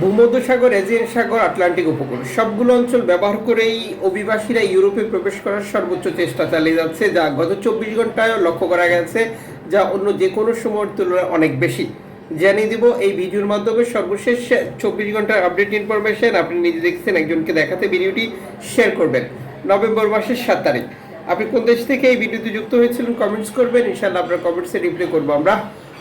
ভূমধ্যসাগর, Aegean সাগর, Atlantic উপকূল। সবগুলো অঞ্চল ব্যবহার করেই অভিবাসীরা ইউরোপে প্রবেশ করার সর্বোচ্চ চেষ্টা চালিয়ে যাচ্ছে, যা গত চব্বিশ ঘন্টায় লক্ষ্য করা গেছে, যা অন্য যে কোনো সময়ের তুলনায় অনেক বেশি। জানিয়ে দিব, এই ভিডিওর মাধ্যমে সর্বশেষ চব্বিশ ঘণ্টার আপডেট ইনফরমেশন। আপনি নিজে দেখছেন, একজনকে দেখাতে ভিডিওটি শেয়ার করবেন। নভেম্বর মাসের সাত তারিখ। আপনি কোন দেশ থেকে এই ভিডিওতে যুক্ত হয়েছিলেন কমেন্টস করবেন। ইনশাআল্লাহ আপনার কমেন্টসে রিপ্লাই করব আমরা।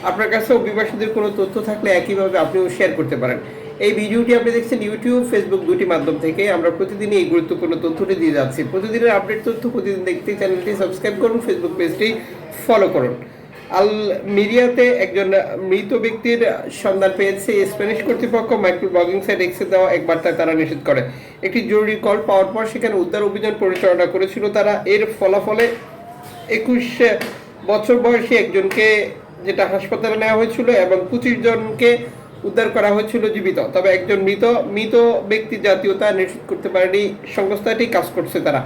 আপনার কাছে অভিবাসীদের কোনো তথ্য থাকলে একইভাবে আপনিও শেয়ার করতে পারেন। এই ভিডিওটি আপনি দেখছেন ইউটিউব, ফেসবুক দুটি মাধ্যম থেকে। আমরা প্রতিদিনই এই গুরুত্বপূর্ণ তথ্যটি দিয়ে যাচ্ছি। প্রতিদিনের আপডেট তথ্য প্রতিদিন দেখতে চ্যানেলটি সাবস্ক্রাইব করুন, ফেসবুক পেজটি ফলো করুন। আল মিডিয়াতে একজন মৃত ব্যক্তির সন্ধান পেয়েছে। স্প্যানিশ কর্তৃপক্ষ মাইক্রো ব্লগিং সাইট এক্সে দেওয়া এক বার্তায় তারা নিষেধ করে। একটি জরুরি কল পাওয়ার পর সেখানে উদ্ধার অভিযান পরিচালনা করেছিল তারা। এর ফলাফলে একুশ বছর বয়সী একজনকে যেটা হাসপাতালে নেওয়া হয়েছিল এবং পঁচিশ জনকে উদ্ধার করা হয়েছিল জীবিত। তবে একজন মৃত মৃত ব্যক্তি জাতীয়তা নিশ্চিত করতে পারেনি। সংস্থাটি কাজ করছে তারা।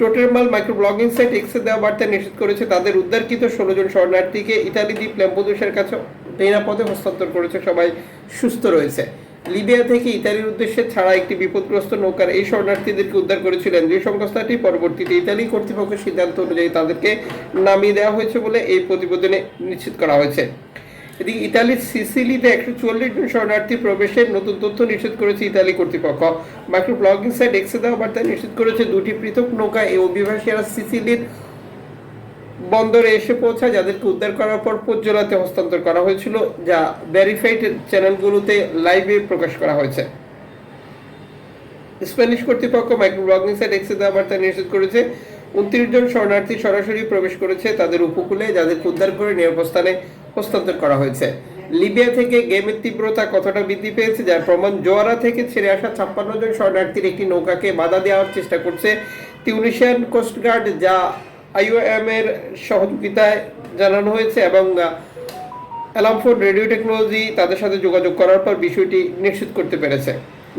টোটেল মাল মাইক্রো ব্লগিং সাইট এক্সে দেওয়া বার্তা নিশ্চিত করেছে, তাদের উদ্ধারকৃত ষোলো জন শরণার্থীকে ইতালি দ্বীপ ল্যাম্পোদোসের কাছে নিরাপদে হস্তান্তর করেছে। সবাই সুস্থ রয়েছে। লিবিয়া থেকে ইতালির উদ্দেশ্যে ছাড়া একটি বিপদগ্রস্ত নৌকার এই শরণার্থীদেরকে উদ্ধার করেছিলেন যে সংস্থাটি। পরবর্তীতে ইতালি কর্তৃপক্ষের সিদ্ধান্ত অনুযায়ী তাদেরকে নামিয়ে দেওয়া হয়েছে বলে এই প্রতিবেদনে নিশ্চিত করা হয়েছে। এদিকে ইতালির সিসিলিতে একশো চুয়াল্লিশ জন শরণার্থী প্রবেশের নতুন তথ্য নিশ্চিত করেছে ইতালি কর্তৃপক্ষ। মাইক্রো ব্লগিং সাইট এক্সে দেওয়া বার্তায় নিশ্চিত করেছে দুটি পৃথক নৌকা এই অভিবাসীরা সিসিলির বন্দরে এসে পৌঁছায়, যাদেরকে উদ্ধার করার পর পোজ্জলাতে হস্তান্তর করা হয়েছিল, যা ভেরিফাইড চ্যানেলগুলোতে লাইভে প্রকাশ করা হয়েছে। স্প্যানিশ কর্তৃপক্ষ মাইক্রো ব্লগিং সাইট এক্সে দেওয়া বার্তা নিশ্চিত করেছে, উনত্রিশ জন শরণার্থী সরাসরি প্রবেশ করেছে তাদের উপকূলে যাদের উদ্ধার করে নিরাপদ স্থানে হস্তান্তর করা হয়েছে। লিবিয়া থেকে গেমের তীব্রতা কতটা বৃদ্ধি পেয়েছে, যার প্রমাণ জোয়ারা থেকে ছেড়ে আসা ছাপ্পান্ন জন শরণার্থীর একটি নৌকাকে বাধা দেওয়ার চেষ্টা করছে তিউনিশিয়ান কোস্টগার্ড যা আইওএম এর সহযোগিতায় জানানো হয়েছে এবং অ্যালামফোর্ড রেডিও টেকনোলজি তাদের সাথে যোগাযোগ করার পর বিষয়টি নিশ্চিত করতে পেরেছে।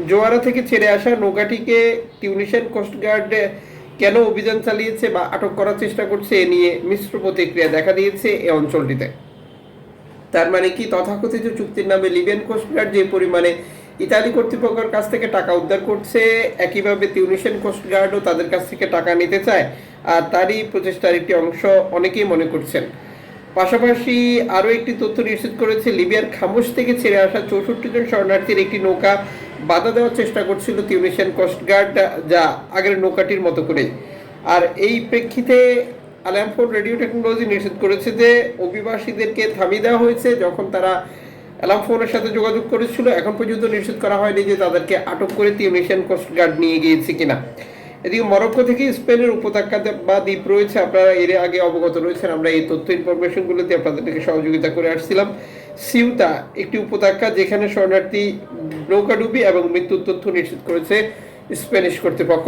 জোয়ারা থেকে ছেড়ে আসা নৌকাটিকে টিউনিশিয়ান কোস্টগার্ড কেন অভিযান চালিয়েছে বা আটক করার চেষ্টা করছে, এ নিয়ে মিশ্র প্রতিক্রিয়া দেখা দিয়েছে এই অঞ্চলটিতে। তার মানে কি? তথাকথিত চুক্তির নামে লিবিয়ান কোস্টগার্ড যে পরিমাণে ইতালি কর্তৃপক্ষের কাছ থেকে টাকা উদ্ধার করছে, একইভাবে তিউনিশিয়ান কোস্টগার্ডও তাদের কাছ থেকে টাকা নিতে চায়, আর তারই প্রচেষ্টার একটি অংশ অনেকেই মনে করছেন। পাশাপাশি আরও একটি তথ্য নিশ্চিত করেছে, লিবিয়ার খামোশ থেকে ছেড়ে আসা চৌষট্টি জন শরণার্থীর একটি নৌকা বাধা দেওয়ার চেষ্টা করছিল তিউনিশিয়ান কোস্টগার্ড, যা আগের নৌকাটির মতো করে আর এই প্রেক্ষিতে আলামফোর্ড রেডিও টেকনোলজি নিশ্চিত করেছে যে অভিবাসীদেরকে থামিয়ে দেওয়া হয়েছে যখন তারা অ্যালার্ম ফোনের সাথে যোগাযোগ করেছিল। এখন পর্যন্ত নিশ্চিত করা হয়নি যে তাদেরকে আটক করে তিউনিশিয়ান কোস্টগার্ড নিয়ে গিয়েছে কিনা। এদিকে মরক্কো থেকে স্পেনের উপত্যকা বা দ্বীপ রয়েছে, আপনারা এর আগে অবগত রয়েছেন, আমরা এই তথ্য ইনফরমেশনগুলোতে আপনাদেরকে সহযোগিতা করে আসছিলাম। সিউতা একটি উপত্যকা যেখানে শরণার্থী নৌকাডুবি এবং মৃত্যুর তথ্য নিশ্চিত করেছে স্প্যানিশ কর্তৃপক্ষ।